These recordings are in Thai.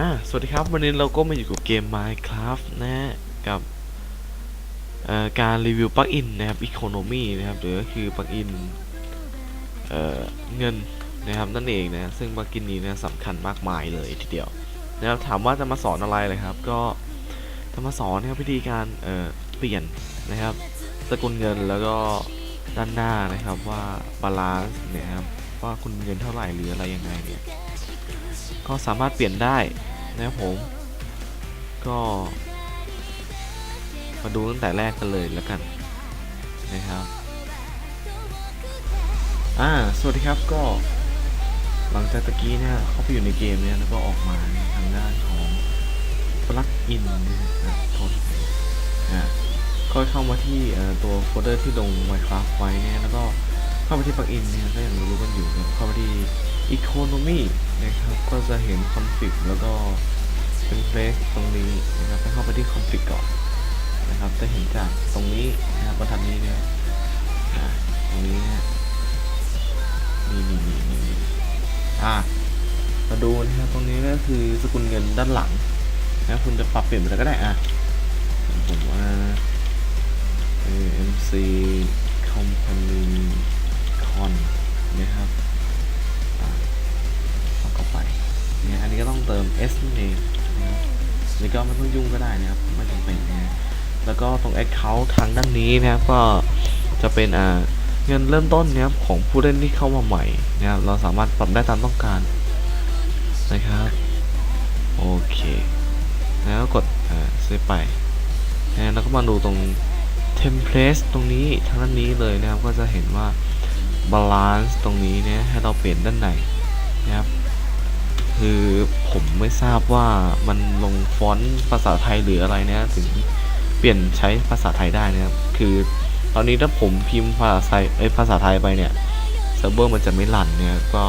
อ่าสวัสดีครับ วันนี้เราก็มาอยู่กับเกม Minecraft นะฮะกับการรีวิวปลั๊กอินนะครับ Economy นะครับหรือก็คือปลั๊กอินเอเงินนะครับนั่นเองนะซึ่งปลั๊กอินนี้นะสำคัญมากมายเลยทีเดียวนะครับถามว่าจะมาสอนอะไรเลยครับ ก็จะมาสอนนะครับวิธีการเเปลี่ยนนะครับ สกุลเงินแล้วก็ด้านหน้านะครับว่าบาลานซ์เนี่ยครับว่าคุณเงินเท่าไหร่หรืออะไรยังไงเนี่ย ก็สามารถเปลี่ยนได้นะครับผม ก็ มาดูตั้งแต่แรกกันเลยแล้วกันนะครับอ่าสวัสดีครับก็ หลังจากตะกี้เนี่ยเข้าไปอยู่ในเกมเนี่ยแล้วก็ออกมาทางด้านของปลั๊กอินนะฮะทษนะก็เข้ามาที่ตัวโฟลเดอร์ที่ลง Minecraft ไว้เนี่ยแล้วก็ เข้าไปที่ปลักอินเนี่ยก็อย่างรู้กันอยู่นะเข้าไปที่ Economy นะครับก็จะเห็น config แล้วก็เป็น place ตรงนี้นะครับให้เข้าไปที่ config ก่อนนะครับจะเห็นจากตรงนี้นะครับบรรทัดนี้เนี่ยตรงนี้เนี่ยนี่นี่นี่นี่อ่ามาดูนะครับตรงนี้ก็คือสกุลเงินด้านหลังนะคุณจะปรับเปลี่ยนไปแล้วก็ได้อะผมว่าเอ่อ MC Company Con นะครับเอาเข้าไปเนี่ยอันนี้ก็ต้องเติม S นั่นเองนะครับนี่ก็ไม่ต้องยุ่งก็ได้นะครับไม่จำเป็นนะแล้วก็ตรง Account ทางด้านนี้นะครับก็จะเป็นอ่าเงินเริ่มต้นนะครับของผู้เล่นที่เข้ามาใหม่นะครับเราสามารถปรับได้ตามต้องการนะครับโอเคแล้วก็กดอ่าซื้อไปนะแล้วก็มาดูตรง template ตรงนี้ทางด้านนี้เลยนะครับก็จะเห็นว่า balance ตรงนี้เนี่ยให้เราเปลี่ยนด้านในนะครับ คือผมไม่ทราบว่ามันลงฟอนต์ภาษาไทยหรืออะไรเนี่ยถึงเปลี่ยนใช้ภาษาไทยได้นะครับ คือตอนนี้ถ้าผมพิมพ์ภาษาไทยเอ้ยภาษาไทยไปเนี่ยเซิร์ฟเวอร์มันจะไม่รันเนี่ยก็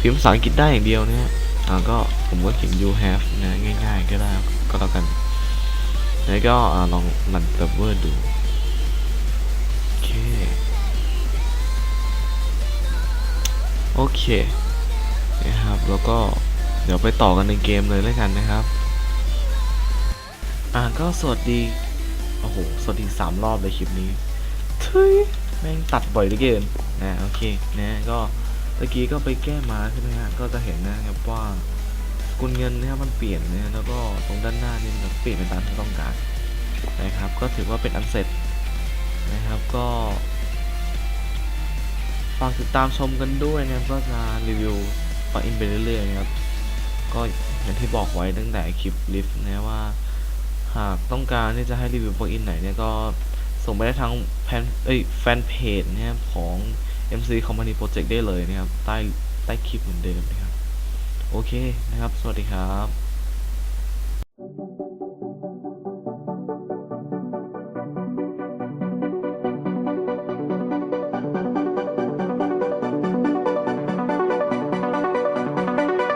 พิมพ์ภาษาอังกฤษได้อย่างเดียวเนี่ยอ่าก็ผมก็เขียน you have นะง่ายๆก็ได้ก็แล้วกันแล้วก็อลองรันเซิร์ฟเวอร์ดู เคนะครับแล้วก็เดี๋ยวไปต่อกันในเกมเลยแล้วกันนะครับอ่าก็สวัสดีโอ้โหสวัสดีสามรอบเลยคลิปนี้ทุยแม่งตัดบ่อยเหลือเกินนะโอเคนะก็ตะกี้ก็ไปแก้มาใช่ไหมฮะก็จะเห็นนะครับว่าสกุลเงินนะครับมันเปลี่ยนนะแล้วก็ตรงด้านหน้านี่มันเปลี่ยนไปตามที่ต้องการนะครับ ก็ถือว่าเป็นอันเสร็จนะครับก็ ฝากติดตามชมกันด้วยนะครับก็จะรีวิวปลั๊กอินไปเรื่อยๆนะครับ ก็อย่างที่บอกไว้ตั้งแต่คลิปลิฟต์นะว่า หากต้องการที่จะให้รีวิวปลั๊กอินไหนเนี่ยก็ส่งไปได้ทางแฟนเอ้ยแฟนเพจนะครับของ MC Company Project ได้เลยนะครับ ใต้ใต้คลิปเหมือนเดิมนะครับ โอเคนะครับ สวัสดีครับ